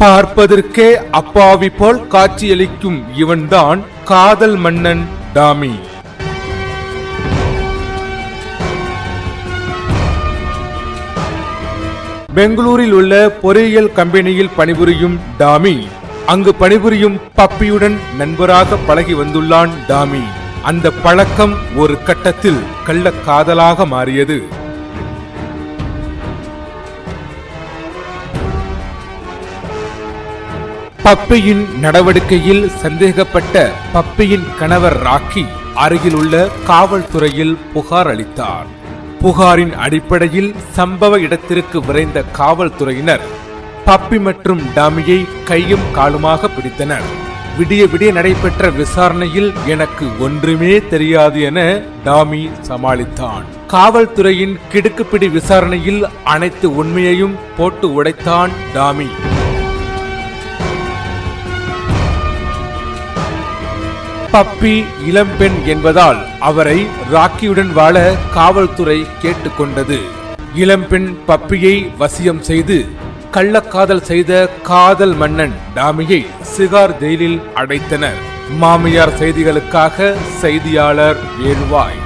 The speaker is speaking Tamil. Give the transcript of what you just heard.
பார்ப்பதற்கே அப்பாவி போல் காட்சியளிக்கும் இவன்தான் காதல் மன்னன் டாமி. பெங்களூரில் உள்ள பொறியியல் கம்பெனியில் பணிபுரியும் டாமி அங்கு பணிபுரியும் பப்பியுடன் நண்பராக பழகி வந்துள்ளான் டாமி. அந்த பழக்கம் ஒரு கட்டத்தில் கள்ளக்காதலாக மாறியது. பப்பியின் நடவடிக்கையில் சந்தேகப்பட்ட பப்பியின் கணவர் ராக்கி அருகிலுள்ள காவல்துறையில் புகார் அளித்தார். புகாரின் அடிப்படையில் சம்பவ இடத்திற்கு விரைந்த காவல்துறையினர் பப்பி மற்றும் டாமியை கையும் காலுமாக பிடித்தனர். விடிய விடிய நடைபெற்ற விசாரணையில் எனக்கு ஒன்றுமே தெரியாது என டாமி சமாளித்தான். காவல்துறையின் கிடுக்குப்பிடி விசாரணையில் அனைத்து உண்மையையும் போட்டு உடைத்தான் டாமி. பப்பி இளம்பெண் என்பதால் அவரை ராக்கியுடன் வாழ காவல்துறை கேட்டுக்கொண்டது. இளம்பெண் பப்பியை வசியம் செய்து கள்ளக்காதல் செய்த காதல் மன்னன் டாமியை சிகார் ஜெயிலில் அடைத்தனர். மாமியார் செய்திகளுக்காக செய்தியாளர் வேலுவாய்